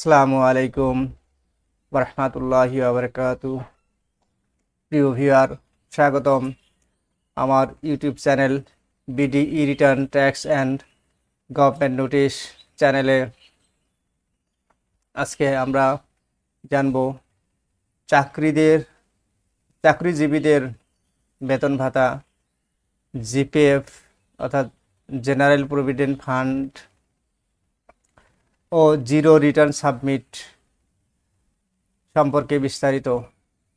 আসসালামু আলাইকুম রহমতুল্লাহি আবরকাতু প্রিয় ভিউয়ার, স্বাগতম আমার YouTube channel BD E return tax and government notice চ্যানেলে। আজকে আমরা জানব চাকরিদের, চাকরিজীবীদের বেতন ভাতা, জিপিএফ অর্থাৎ জেনারেল প্রভিডেন্ট ফান্ড ও জিরো রিটার্ন সাবমিট সম্পর্কে বিস্তারিত।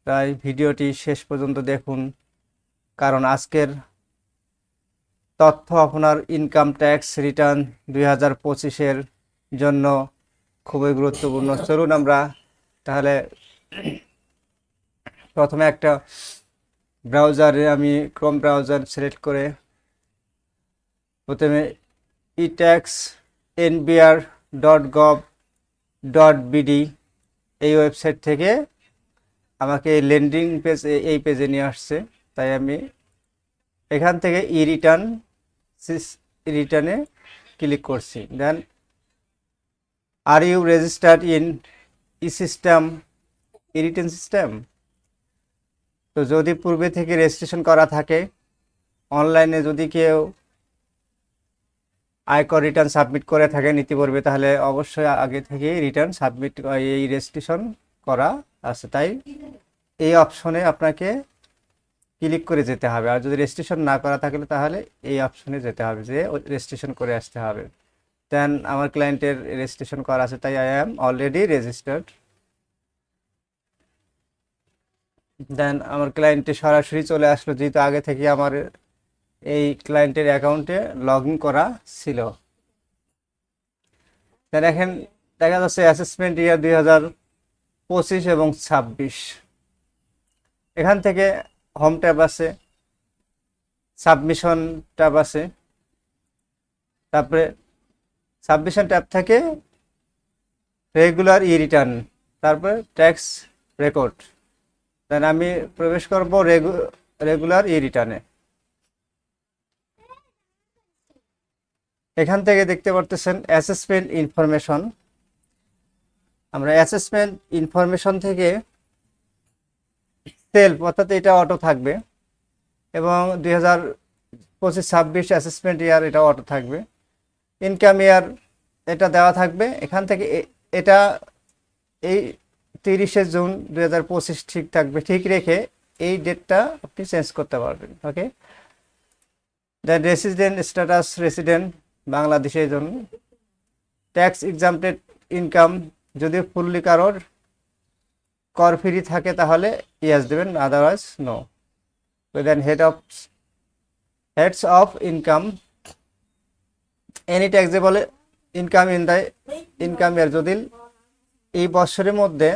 তাই ভিডিওটি শেষ পর্যন্ত দেখুন, কারণ আজকের তথ্য আপনার ইনকাম ট্যাক্স রিটার্ন দুই হাজার পঁচিশের জন্য খুবই গুরুত্বপূর্ণ। চলুন আমরা তাহলে প্রথমে একটা ব্রাউজারে আমি ক্রোম ব্রাউজার সিলেক্ট করে প্রথমে E tax NBR dot gov dot BD এই ওয়েবসাইট থেকে আমাকে এই লেন্ডিং পেজ এই পেজে নিয়ে আসছে। তাই আমি এখান থেকে ই রিটার্ন রিটার্নে ক্লিক করছি। Then are you registered in E system E return system তো যদি পূর্বে থেকে রেজিস্ট্রেশন করা থাকে অনলাইনে যদি কেউ আয়কর রিটার্ন সাবমিট করে থাকেন ইতিপূর্বে, তাহলে অবশ্যই আগে থেকে রিটার্ন সাবমিট এই রেজিস্ট্রেশন করা আছে। তাই এই অপশনে আপনাকে ক্লিক করে যেতে হবে। আর যদি রেজিস্ট্রেশন না করা থাকলে তাহলে এই অপশনে যেতে হবে যে রেজিস্ট্রেশন করে আসতে হবে। দেন আমার ক্লায়েন্টের রেজিস্ট্রেশন করা আছে, তাই I am already registered then আমার ক্লায়েন্টে সরাসরি চলে আসলো, যেহেতু আগে থেকে আমার এই ক্লায়েন্টের অ্যাকাউন্টে লগ করা ছিল। দেখেন, দেখা যাচ্ছে অ্যাসেসমেন্ট ইয়ার দুই হাজার পঁচিশ এবং ছাব্বিশ। এখান থেকে হোম ট্যাব আছে সাবমিশন ট্যাব আছে। তারপরে সাবমিশন ট্যাব থেকে রেগুলার ই রিটার্ন তারপরে ট্যাক্স রেকর্ড দেন আমি প্রবেশ করব রেগুলার ই রিটার্নে এখান থেকে দেখতে পারতেছেন অ্যাসেসমেন্ট ইনফরমেশন আমরা অ্যাসেসমেন্ট ইনফরমেশন থেকে সেলফ অর্থাৎ এটা অটো থাকবে এবং দুই হাজার পঁচিশ, ছাব্বিশ অ্যাসেসমেন্ট ইয়ার এটা অটো থাকবে। ইনকাম ইয়ার এটা দেওয়া থাকবে। এখান থেকে এটা এই তিরিশে জুন দুই হাজার পঁচিশ ঠিক থাকবে। ঠিক রেখে এই ডেটটা আপনি চেঞ্জ করতে পারবেন okay then resident status resident বাংলাদেশের জন্য। ট্যাক্স এক্সামটেড ইনকাম যদি ফুললি কারোর কর ফ্রি থাকে তাহলে ইয়াস দেবেন otherwise no then head of heads of income any taxable income in the income year যদি এই বছরের মধ্যে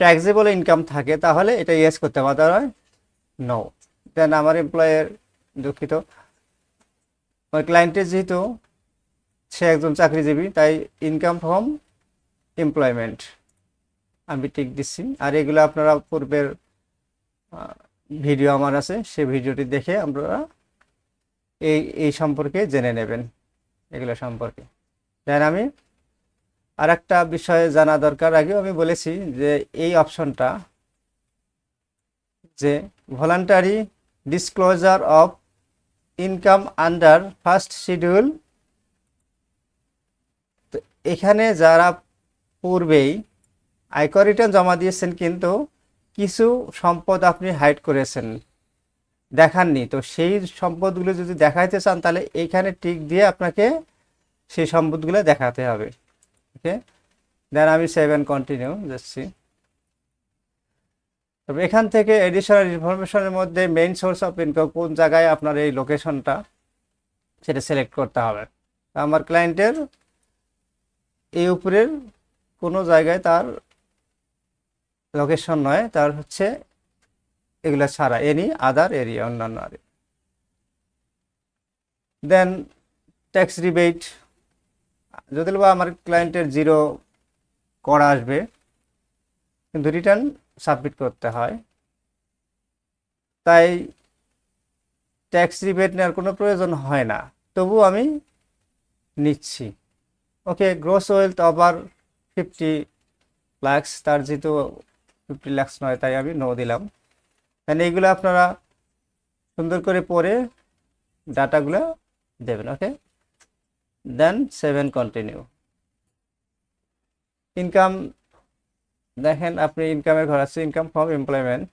ট্যাক্সেবল ইনকাম থাকে তাহলে এটা ইয়েস করতে হবে আদারওয়াইজ নো দেন আমার এমপ্লয়ের দুঃখিত। আমার ক্লায়েন্টের যেহেতু সে একজন চাকরিজীবী, তাই ইনকাম ফ্রম এমপ্লয়মেন্ট আমি টিক দিচ্ছি। আর এগুলো আপনারা পূর্বের ভিডিও আমার আছে, সে ভিডিওটি দেখে আপনারা এই এই সম্পর্কে জেনে নেবেন, এগুলো সম্পর্কে। দেন আমি আর একটা বিষয়ে জানা দরকার। আগেও আমি বলেছি যে এই অপশনটা যে voluntary disclosure of income under first schedule তো এখানে যারা পূর্বেই আয়কর রিটার্ন জমা দিয়েছেন কিন্তু কিছু সম্পদ আপনি হাইড করেছেন, দেখাননি। তো সেই সম্পদগুলো যদি দেখাইতে চান, তাহলে এইখানে টিক দিয়ে আপনাকে সেই সম্পদগুলো দেখাতে হবে। ওকে দেন আমি সেভেন কন্টিনিউ যাচ্ছি। তবে এখান থেকে এডিশনাল ইনফরমেশনের মধ্যে মেইন সোর্স অফ ইনকাম কোন জায়গায় আপনার এই লোকেশনটা সেটা সিলেক্ট করতে হবে। আমার ক্লায়েন্টের এই উপরের কোনো জায়গায় তার লোকেশন নয়, তার হচ্ছে এগুলো ছাড়া এনি আদার এরিয়া অন্যান্য আর দেন ট্যাক্স রিবেট যদি বা আমার ক্লায়েন্টের জিরো করা আসবে, কিন্তু রিটার্ন সাবমিট করতে হয়। তাই ট্যাক্স রিবেট নেওয়ার কোনো প্রয়োজন হয় না। তবু আমি নিচ্ছি। Okay gross wealth over fifty lakhs তার যেহেতু ফিফটি লাক্স নয়, তাই আমি নো দিলাম। দেন এইগুলো আপনারা সুন্দর করে পরে ডাটাগুলো দেবেন okay then save and continue income দেখেন আপনি ইনকামের ঘর আছে income from employment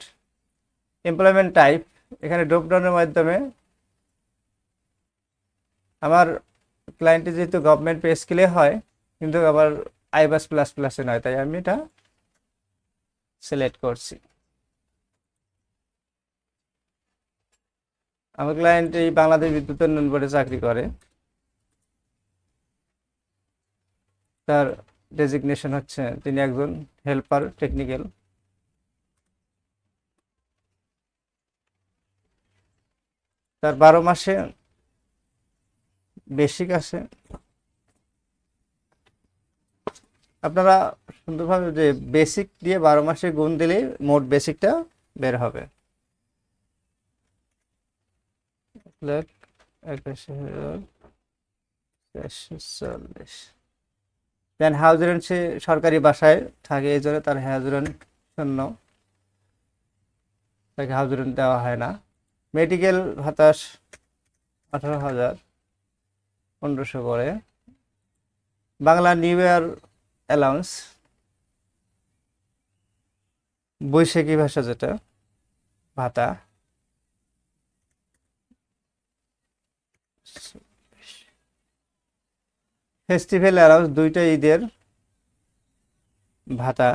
employment type এখানে ড্রপডাউনের মাধ্যমে আমার ক্লায়েন্টে যেহেতু গভর্নমেন্ট পে স্কেলে হয়, কিন্তু আবার আইবাস প্লাস প্লাসে নয়, তাই আমি এটা সিলেক্ট করছি। আমার ক্লায়েন্ট এই বাংলাদেশ বিদ্যুৎ উন্নয়ন বোর্ডে চাকরি করে। তার ডেজিগনেশন হচ্ছে, তিনি একজন হেল্পার টেকনিক্যাল তার বারো মাসে বেসিক আছে। আপনারা সুন্দরভাবে যে বেসিক দিয়ে বারো মাসে গুণ দিলেই মোট বেসিকটা বের হবে। একাশি হাজার চল্লিশ। দেন হাউজিরেন সে সরকারি বাসায় থাকে, এই জন্য তার হাউজিরেন শূন্য। তাকে হাউজিরেন দেওয়া হয় না। মেডিকেল ভাতাস আঠারো হাজার পনেরোশো করে। বাংলা নিউ ইয়ার অ্যালাউন্স বৈশাখী ভাষা যেটা, ভাতা। ফেস্টিভ্যাল অ্যালাউন্স দুইটা ঈদের ভাতা।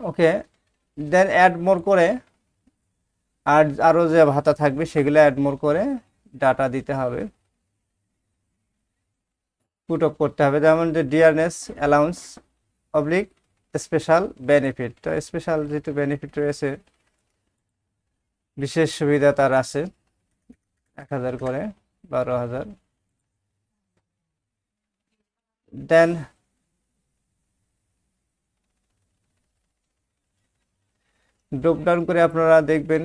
ওকে, দেন অ্যাড মোর করে আর আরও যে ভাতা থাকবে সেগুলো অ্যাড মোর করে ডাটা দিতে হবে। পুট অফ করতে হবে। যেমন যে dearness allowance oblique special benefit তো স্পেশাল যেহেতু বেনিফিট রয়েছে বিশেষ সুবিধা তার আছে। এক হাজার করে, বারো হাজার। দেন ড্রপ ডাউন করে আপনারা দেখবেন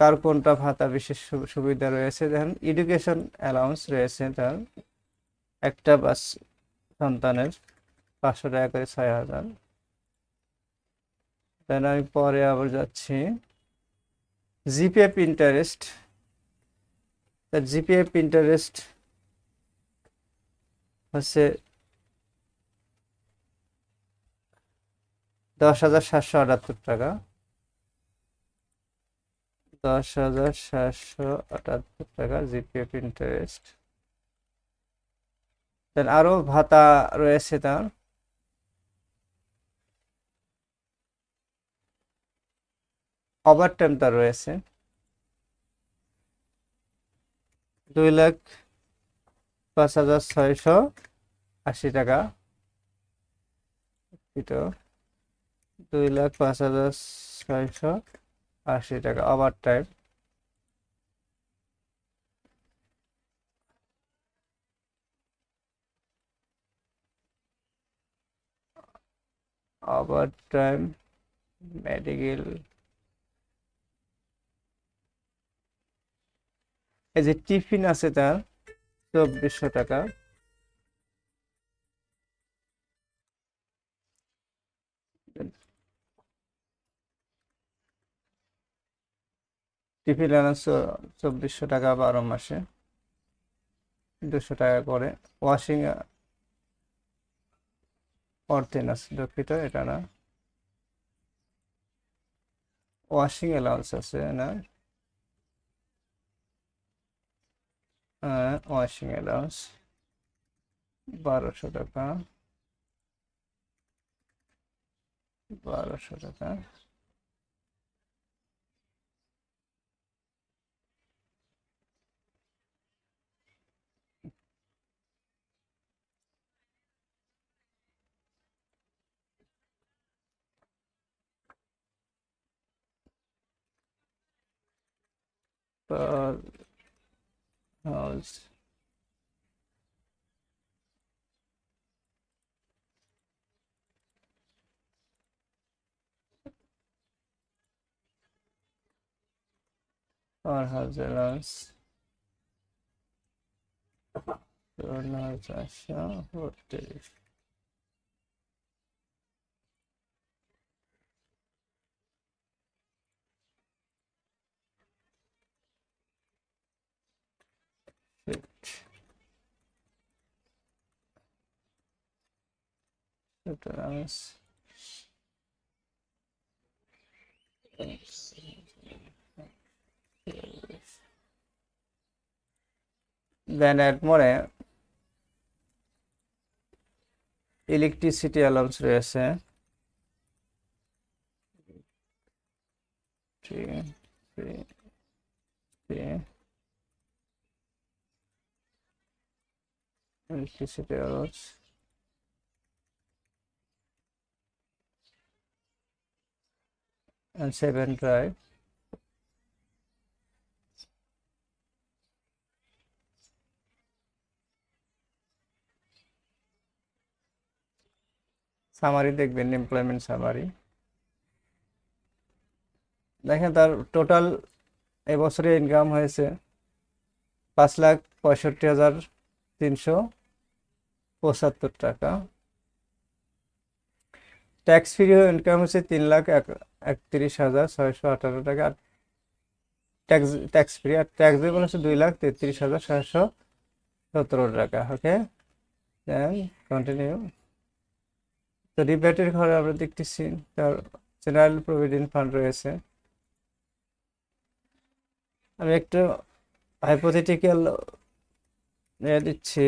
কার কোনটা ভাতা বিশেষ সুবিধা রয়েছে। দেখেন এডুকেশন অ্যালাউন্স রয়েছে তার। একটা বাস সন্তানের পাঁচশো টাকা করে ছয় হাজার। দেন আমি পরে আবার যাচ্ছি। জিপিএফ ইন্টারেস্ট জিপিএফ ইন্টারেস্ট হচ্ছে দশ হাজার সাতশো আটাত্তর টাকা। দশ হাজার সাতশো আটাত্তর টাকা জিপিএফ ইন্টারেস্ট আরও ভাতা রয়েছে তার। ওভার টাইম রয়েছে। দুই লাখ পাঁচ হাজার ছয়শো আশি টাকা। দুই লাখ পাঁচ হাজার ছয়শো আশি টাকা over time over time medical এই যে টিফিন আছে তার, চব্বিশশো টাকা। টিফিন অ্যালাউন্স চব্বিশশো টাকা বারো মাসে। দুশো টাকা করে। ওয়াশিং আছে দুঃখিত, এটা না। ওয়াশিং অ্যালাউন্স আছে না? ওয়াশিং অ্যালাউন্স বারোশো টাকা বারোশো টাকা per house or house allowance চুয়ান্ন হাজার চারশো বত্রিশ allowance then add more electricity allowance রয়েছে three, three, and seven drive summary দেখবেন এমপ্লয়মেন্ট সামারি দেখেন তার টোটাল এবছরে ইনকাম হয়েছে পাঁচ লাখ পঁয়ষট্টি হাজার তিনশো পঁচাত্তর টাকা। ট্যাক্স ফ্রি ইনকাম হচ্ছে তিন লাখ একত্রিশ হাজার ছয়শো আঠারো টাকা। আর ট্যাক্স ট্যাক্স ফ্রি আর ট্যাক্স দেবেন হচ্ছে দুই লাখ তেত্রিশ হাজার ছয়শো সতেরো টাকা। ওকে দেন কন্টিনিউ তো রিবেটের ঘরে আমরা দেখতেছি, তার জেনারেল প্রভিডেন্ট ফান্ড রয়েছে। আমি একটু হাইপোথেটিক্যাল দিচ্ছি।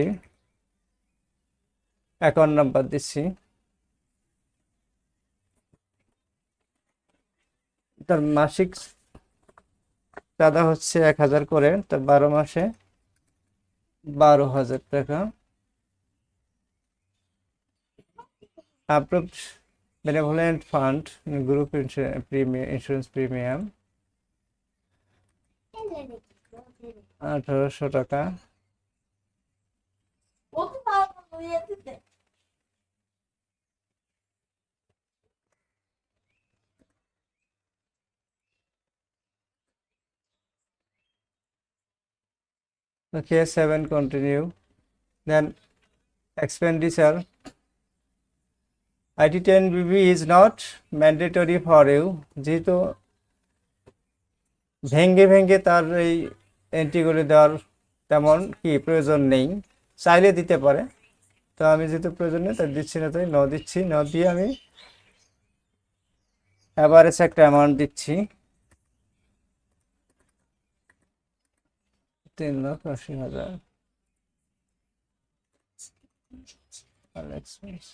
অ্যাকাউন্ট নাম্বার দিচ্ছি। তার মাসিক চাঁদা হচ্ছে এক হাজার করে তার বারো মাসে বারো হাজার টাকা। Approve benevolent fund group premium insurance premium আঠারোশো টাকা। Okay, seven, continue. Then, expenditure. IT 10 BB is not mandatory for you. যেহেতু ভেঙ্গে ভেঙ্গে তার এই এন্ট্রিগুলি দেওয়ার তেমন কি প্রয়োজন নেই। চাইলে দিতে পারে। তো আমি যেহেতু প্রয়োজন নেই, তাই দিচ্ছি না, তাই ন দিচ্ছি। ন দিয়ে আমি অ্যাভারেজ একটা অ্যামাউন্ট দিচ্ছি। তিন লাখ আশি হাজার আর expense।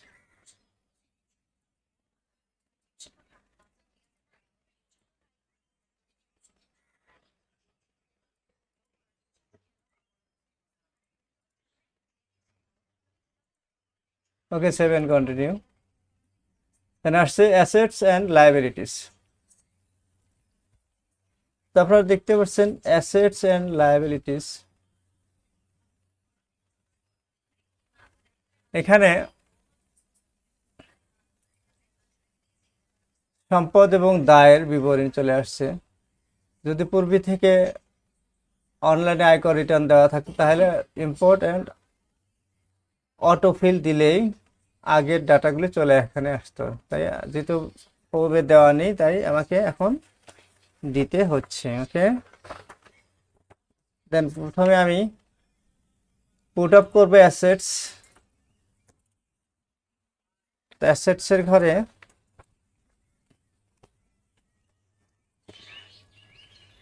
Okay, seven continue. Then আসছে assets and liabilities. তো আপনারা দেখতে পাচ্ছেন অ্যাসেটস and liabilities. এখানে সম্পদ এবং দায়ের বিবরণী চলে আসছে যদি পূর্বে থেকে অনলাইনে আয়কর রিটার্ন দেওয়া থাকতো তাহলে ইম্পোর্ট অ্যান্ড অটোফিল দিলেই আগের ডাটাগুলো চলে এখানে আসতো তাই যেহেতু পূর্বে দেওয়া নেই, তাই আমাকে এখন দিতে হচ্ছে, ওকে? দেন প্রথমে আমি পুট আপ করব অ্যাসেটস অ্যাসেটসের ঘরে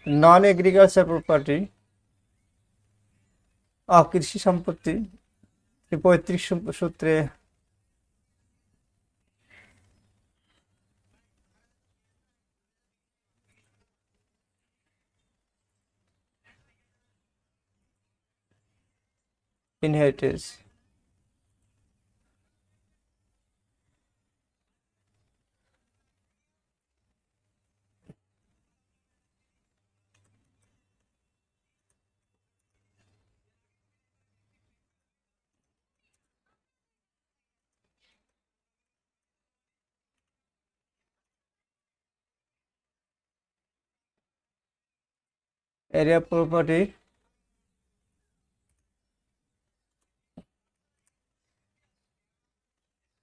নন এগ্রিকালচার প্রপার্টি অকৃষি সম্পত্তি, পঁয়ত্রিশ সূত্রে inheritance area property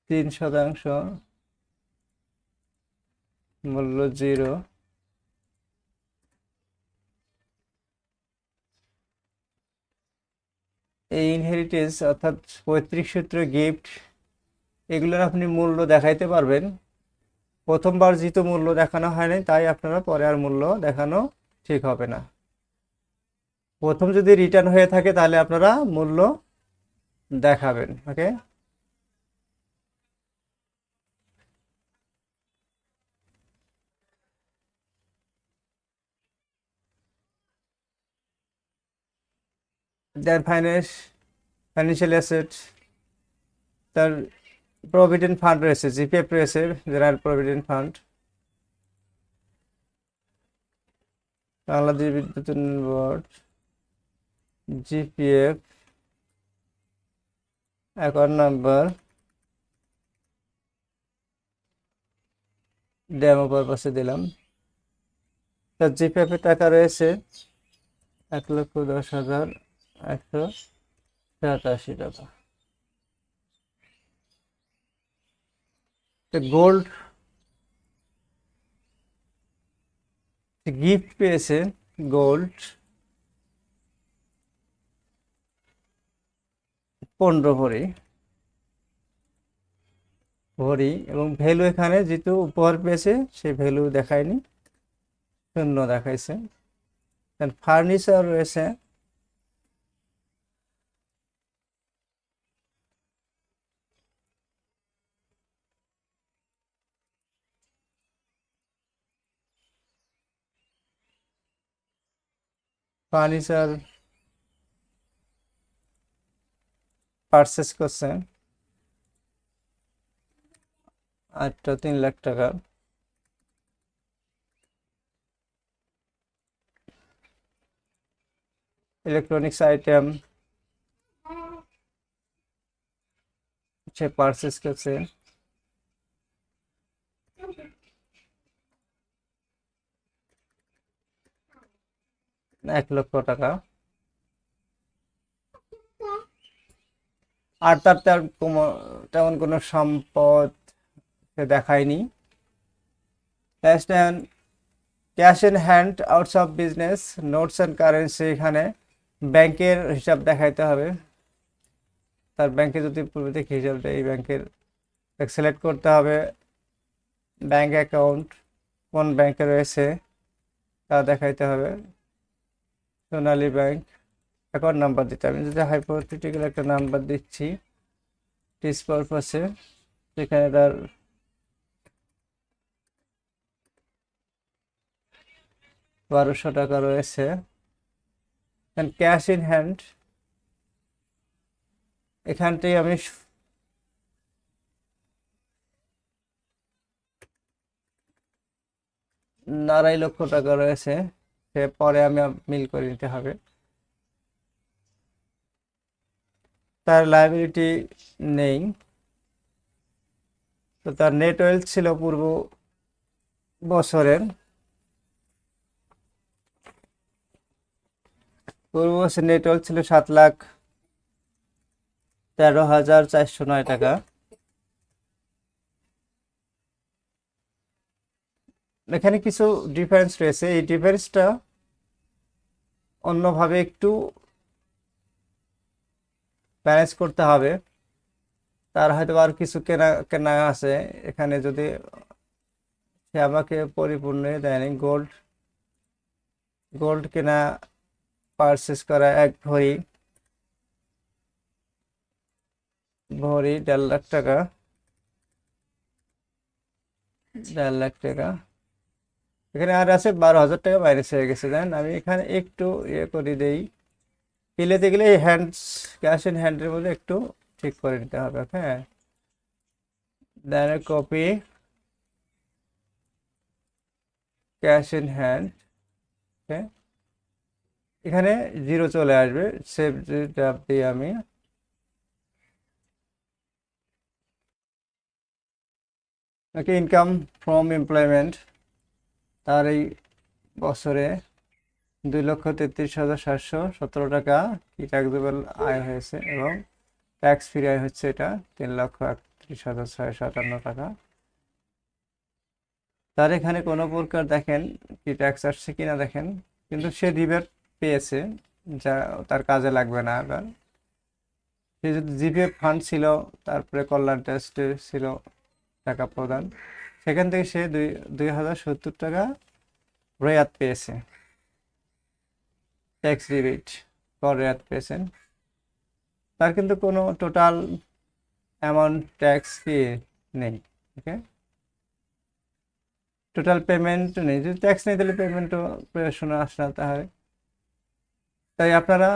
তিন শতাংশ মূল্য জিরো। এই ইনহেরিটেন্স অর্থাৎ পৈতৃক সূত্র গিফট এগুলোর আপনি মূল্য দেখাইতে পারবেন। প্রথমবার যেহেতু মূল্য দেখানো হয়নি, তাই আপনারা পরে আর মূল্য দেখানো ঠিক হবে না। প্রথম যদি রিটার্ন হয়ে থাকে, তাহলে আপনারা মূল্য দেখাবেন okay then finance financial asset তার প্রভিডেন্ট ফান্ড রয়েছে জিপিএফ রয়েছে জেনারেল প্রভিডেন্ট ফান্ড বাংলাদেশ বিদ্যুৎ board GPF account number demo পারপাসে দিলাম। তার জিপিএফ টাকা রয়েছে, এক লক্ষ দশ হাজার একশো সাতাশি টাকা। গোল্ড গিফট পেয়েছে গোল্ড পনেরো ভরি। ভরি এবং ভ্যালু এখানে যেহেতু উপহার পেয়েছে, সেই ভ্যালু দেখায়নি, শূন্য দেখাইছে। ফার্নিচার রয়েছে। ফার্নিচার পারচেস করছেন আটটা তিন লাখ টাকা। ইলেকট্রনিক্স আইটেম সে পারচেস করছে। এক লক্ষ টাকা। আর তার তার তেমন কোনো সম্পদ সে দেখায়নি। Cash cash in hand outs of business notes and currency এখানে ব্যাংকের হিসাব দেখাইতে হবে। তার ব্যাংকে যদি পূর্বে থেকে হিসাব দেয় এই ব্যাংকের সিলেক্ট করতে হবে। ব্যাংক অ্যাকাউন্ট কোন ব্যাংকে রয়েছে তা দেখাইতে হবে। সোনালী ব্যাংক অ্যাকাউন্ট নাম্বার দিতে আমি যদি হাইপোথেটিক্যাল একটা নাম্বার দিচ্ছি টিস পারপাসে সেখানে তার বারোশো টাকা রয়েছে। ক্যাশ ইন হ্যান্ড এখানটাই আমি আড়াই লক্ষ টাকা রয়েছে। সে পরে আমি মিল করে নিতে হবে। তার লাইবিলিটি নেই। তো তার নেট ওয়েলথ ছিল পূর্ব বছরের। পূর্ব বছর নেট ওয়েলথ ছিল সাত লাখ তেরো হাজার চারশো নয় টাকা। এখানে কিছু ডিফারেন্স রয়েছে। এই ডিফারেন্সটা অন্যভাবে একটু ম্যানেজ করতে হবে। তার হয়তো আর কিছু কেনা কেনা আছে। এখানে যদি সে আমাকে পরিপূর্ণ দেয়নি। গোল্ড গোল্ড কেনা পারচেস করা এক ভরি। ভরি দেড় লাখ টাকা। দেড় লাখ টাকা। এখানে আর আছে বারো হাজার টাকা বাইরে হয়ে গেছে, জানেন? আমি এখানে একটু ইয়ে করে দেই। পিলেতে গেলে এই হ্যান্ডস, ক্যাশ ইন হ্যান্ডের মধ্যে একটু ঠিক করে নিতে হবে হ্যাঁ then copy, cash in hand এখানে জিরো চলে আসবে, সেভ ট্যাব দিয়ে আমি। Okay, income from employment. তার এই বছরে দুই লক্ষ তেত্রিশ হাজার সাতশো সতেরো টাকা কি ট্যাক্সেবল আয় হয়েছে এবং ট্যাক্স ফ্রি আয় হচ্ছে এটা তিন লক্ষ একত্রিশ হাজার ছয়শো আটান্ন টাকা। তার এখানে কোনো প্রকার দেখেন কি ট্যাক্স আসছে কিনা দেখেন, কিন্তু সে রিবেট পেয়েছে, যা তার কাজে লাগবে না এবার সে যদি জিপিএফ ফান্ড ছিল, তারপরে কল্যাণ ট্রাস্টে ছিল টাকা প্রদান। সেখান থেকে সে দুই দুই হাজার সত্তর টাকা রেয়াত পেয়েছে। ট্যাক্স রিবেট কর রেয়াত পেয়েছেন। তার কিন্তু কোনো টোটাল অ্যামাউন্ট ট্যাক্স কি নেই ওকে টোটাল পেমেন্ট নেই। যদি ট্যাক্স নেই, তাহলে পেমেন্টও প্রয়োজন না, তাহলে। তাই আপনারা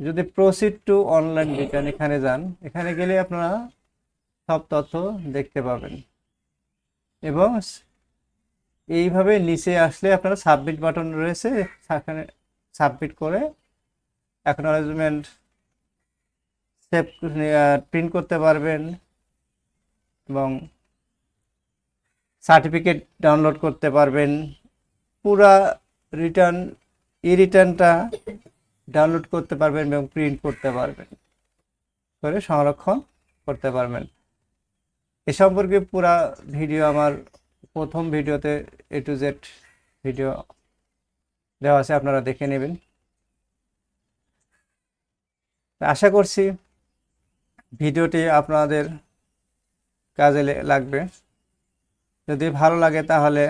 যদি প্রসিড টু অনলাইন রিটার্ন এখানে যান, এখানে গেলে আপনারা সব তথ্য দেখতে পাবেন। এবং এইভাবে নিচে আসলে আপনারা সাবমিট বাটন রয়েছে, সেখানে সাবমিট করে অ্যাকনোলেজমেন্ট সেভ প্রিন্ট করতে পারবেন এবং সার্টিফিকেট ডাউনলোড করতে পারবেন। পুরা রিটার্ন ই রিটার্নটা ডাউনলোড করতে পারবেন এবং প্রিন্ট করতে পারবেন। করে সংরক্ষণ করতে পারবেন। এ সম্পর্কে পুরা ভিডিও আমার প্রথম ভিডিওতে এ টু জেড ভিডিও দেওয়া আছে, আপনারা দেখে নেবেন। আশা করছি ভিডিওটি আপনাদের কাজে লাগবে। যদি ভালো লাগে তাহলে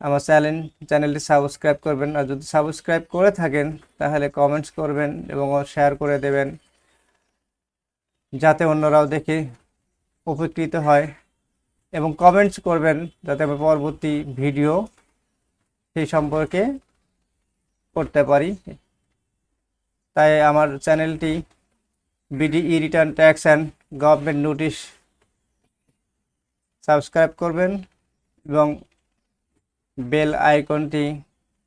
আমার চ্যানেল চ্যানেলটি সাবস্ক্রাইব করবেন। আর যদি সাবস্ক্রাইব করে থাকেন তাহলে কমেন্টস করবেন এবং শেয়ার করে দেবেন। যাতে অন্যরাও দেখে উপকৃত হয় এবং কমেন্টস করবেন যাতে আমি পরবর্তী ভিডিও সেই সম্পর্কে করতে পারি। তাই আমার চ্যানেলটি BDE return tax and government notice subscribe করবেন এবং বেল আইকনটি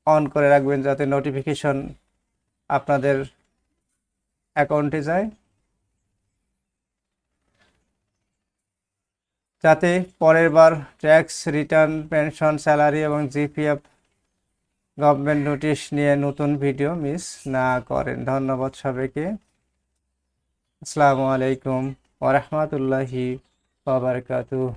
অন করে রাখবেন যাতে নোটিফিকেশন আপনাদের অ্যাকাউন্টে যায়। যাতে পরের বার ট্যাক্স, রিটার্ন, পেনশন, স্যালারি এবং জিপিএফ গভর্নমেন্ট নোটিশ নিয়ে নতুন ভিডিও মিস না করেন। ধন্যবাদ সবাইকে। আসসালামু আলাইকুম ওরহমতুল্লাহি ওবরকাতুহ